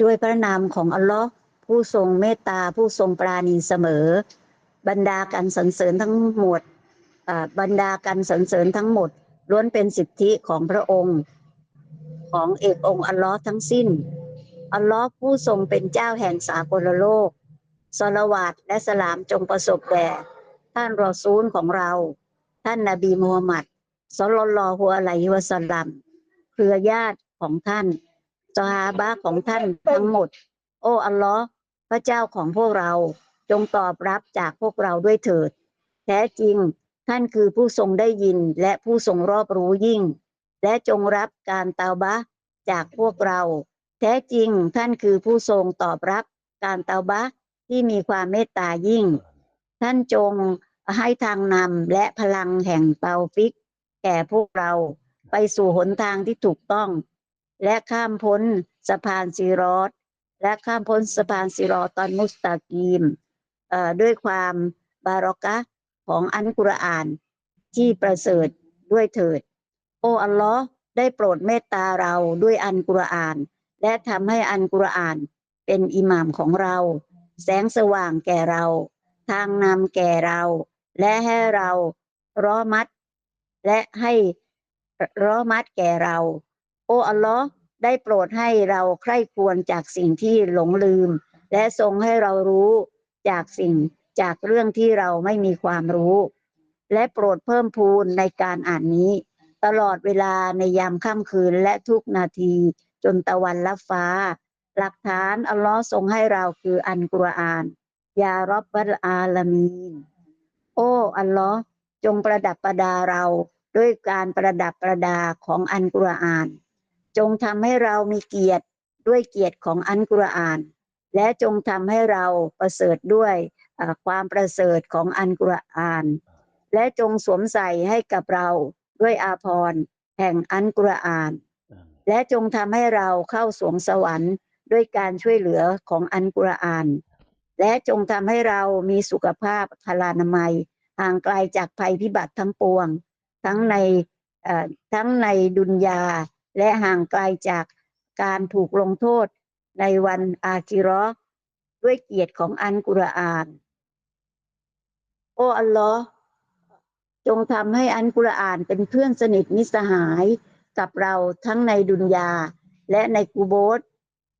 ด้วยพระนามของอัลลอฮ์ผู้ทรงเมตตาผู้ทรงปราณีเสมอ บรรดาการสรรเสริญทั้งหมดบรรดาการสรรเสริญทั้งหมดล้วนเป็นสิทธิของพระองค์ ของเอกองค์อัลลอฮ์ทั้งสิ้น อัลลอฮ์ผู้ทรงเป็นเจ้าแห่งสากลโลกสลวาตและสลามจงประสบแด่ท่านรอซูลของเรา ท่านนบีมูฮัมมัดสลลัลอฮุอะลัยฮิวะสัลลัม เครือญาติ ของท่านซอฮาบะของท่านทั้งหมด โอ้อัลลอฮ์พระเจ้าของพวกเราจงตอบรับจากพวกเราด้วยเถิด แท้จริงท่านคือผู้ทรงได้ยินและผู้ทรงรอบรู้ยิ่ง และจงรับการตาบะจากพวกเรา แท้จริงท่านคือผู้ทรงตอบรับการตาบะที่มีความเมตตายิ่ง ท่านจงให้ทางนำและพลังแห่งเตาฟิก แก่พวกเราไปสู่หนทางที่ถูกต้อง และข้ามพ้นสะพานซีรอตและข้ามพ้นสะพานซีรอตอนมุสตากีมด้วยความบารอกะของอันกุรอานที่ประเสริฐด้วยเถิด โอ้อัลลอฮ์ได้โปรดเมตตาเราด้วยอันกุรอาน และทำให้อันกุรอานเป็นอิหม่ามของเรา แสงสว่างแก่เรา ทางนำแก่เรา และให้เราร้อมัด และให้ร้อมัดแก่เรา โอ้อัลลอฮ์ได้โปรดให้เราใคร่ควรจากสิ่งที่หลงลืม และทรงให้เรารู้จากสิ่งจากเรื่องที่เราไม่มีความรู้ และโปรดเพิ่มพูนในการอ่านนี้ ตลอดเวลาในยามค่ำคืนและทุกนาที จนตะวันลับฟ้า หลักฐานอัลลอฮ์ทรงให้เราคืออันกุรอาน ยารับบัลอาลามีน โอ้อัลลอฮ์จงประดับประดาเราด้วยการประดับประดาของอันกุรอาน จงทำให้เรามีเกียรติด้วยเกียรติของอันกุรอาน และจงทำให้เราประเสริฐด้วยความประเสริฐของอันกุรอาน และจงสวมใส่ให้กับเราด้วยอาภรณ์แห่งอันกุรอาน และจงทำให้เราเข้าสวงสวรรค์ด้วยการช่วยเหลือของอันกุรอาน และจงทำให้เรามีสุขภาพพลานามัยห่างไกลจากภัยพิบัติทั้งปวง ทั้งในทั้งในดุนยา และห่างไกลจากการถูกลงโทษในวันอาคิราะห์ด้วยเกียรติของอันกุรอาน โอ้อัลลอฮ์จงทำให้อันกุรอานเป็นเพื่อนสนิทมิสหายกับเราทั้งในดุนยา และในกูโบส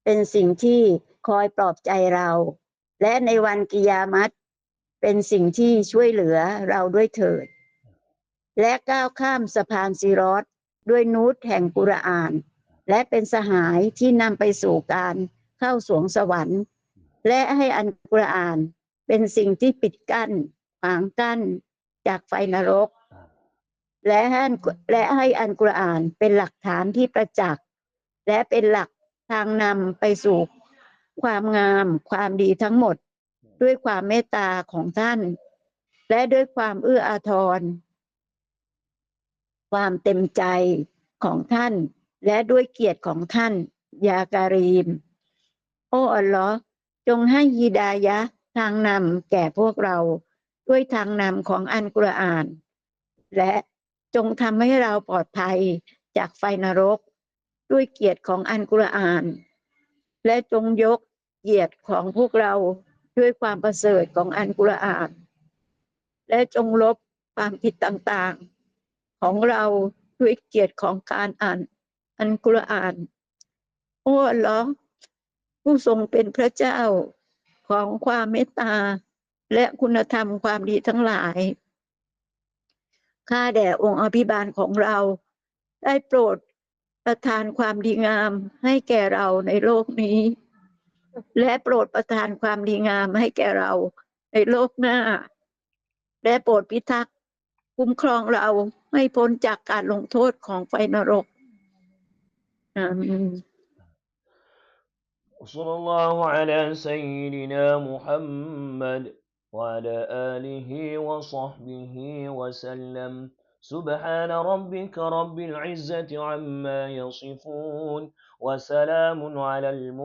เป็นสิ่งที่คอยปลอบใจเรา และในวันกิยามัตเป็นสิ่งที่ช่วยเหลือเราด้วยเถิด และก้าวข้ามสะพานซีรอต ด้วยนูตแห่งกุรอาน และเป็นสหายที่นำไปสู่การเข้าสวงสวรรค์ และให้อันกุรอานเป็นสิ่งที่ปิดกั้นขวางกั้นจากไฟนรก และให้อันและให้อันกุรอานเป็นหลักฐานที่ประจักษ์และเป็นหลักทางนำไปสู่ความงามความดีทั้งหมด ด้วยความเมตตาของท่าน และด้วยความเอื้ออาทร ความเต็มใจของท่าน และด้วยเกียรติของท่าน ยาการีม โอ้อัลลอฮ์จงให้ฮีดายะทางนำแก่พวกเราด้วยทางนำของอันกุรอาน และจงทำให้เราปลอดภัยจากไฟนรก ด้วยเกียรติของอันกุรอาน และจงยกเกียรติของพวกเราด้วยความประเสริฐของอันกุรอาน และจงลบความผิดต่างๆ ของเราด้วยเกียรติของการอ่าน อันกุรอาน โอ้อัลลอผู้ทรงเป็นพระเจ้าของความเมตตา และคุณธรรมความดีทั้งหลาย ข้าแด่องค์อภิบาลของเรา ได้โปรดประทานความดีงามให้แก่เราในโลกนี้ และโปรดประทานความดีงามให้แก่เราในโลกหน้า และโปรดพิทักษ์ คุ้มครองเราให้พ้นจากการลงโทษของไฟนรกอาเมน وصلى الله على سيدنا محمد وعلى آله وصحبه وسلم سبحان ربك رب العزة عما يصفون وسلام على المرسلين